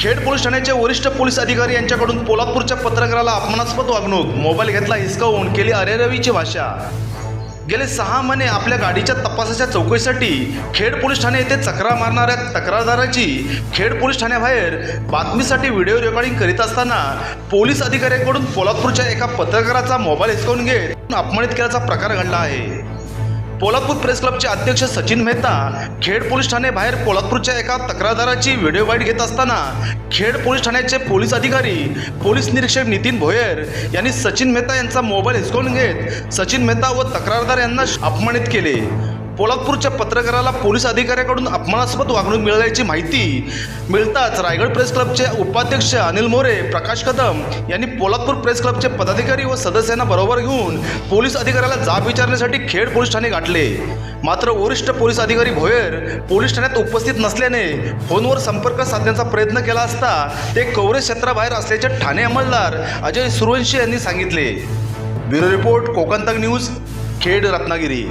Khed police ठाण्याचे वरिष्ठ police अधिकारी यांच्याकडून पोलादपूरच्या पत्रकाराला अपमानास्पद वागणूक. मोबाईल घेतला हिसकावून केली अरेरवीची भाषा. गेले सहा महिने आपल्या गाडीच्या तपासाच्या चौकशीसाठी खेड पोलीस ठाणे येथे चक्रा मारणाऱ्या तक्रारदाराची खेड पोलीस ठाण्याबाहेर बातमीसाठी व्हिडिओ रेकॉर्डिंग करीत असताना पोलीस अधिकाऱ्यांकडून पोलादपूरच्या एका पत्रकाराचा मोबाईल हिसकावून घेत अपमानित केल्याचा प्रकार घडला आहे. पोलादपूर प्रेस क्लबचे अध्यक्ष सचिन मेहता खेड पोलीस ठाणे बाहेर पोलादपूरच्या एका तक्रारदाराची व्हिडिओ बाईट घेत असताना खेड पोलीस ठाण्याचे पोलीस अधिकारी पोलीस निरीक्षक नितीन भोयर यांनी सचिन मेहता यांचा मोबाईल हिसकावून घेत सचिन मेहता व तक्रारदार यांना अपमानित केले. पोलादपूरच्या पत्रकाराला पोलीस अधिकाऱ्याकडून अपमानास्पद वागणूक मिळाल्याची माहिती मिळताच रायगड प्रेस क्लबचे उपाध्यक्ष अनिल मोरे प्रकाश कदम यांनी पोलादपूर प्रेस क्लबचे पदाधिकारी व सदस्यांना बरोबर घेऊन पोलीस अधिकाऱ्याला जाब विचारण्यासाठी खेड पोलीस ठाणे गाठले. मात्र वरिष्ठ पोलीस अधिकारी भोयर पोलीस ठाण्यात उपस्थित नसल्याने फोनवर संपर्क साधण्याचा प्रयत्न केला असता ते कवरेज क्षेत्राबाहेर असल्याचे ठाणे अंमलदार अजय सुरवंशी यांनी सांगितले. ब्युरो रिपोर्ट कोकण तक न्यूज खेड रत्नागिरी.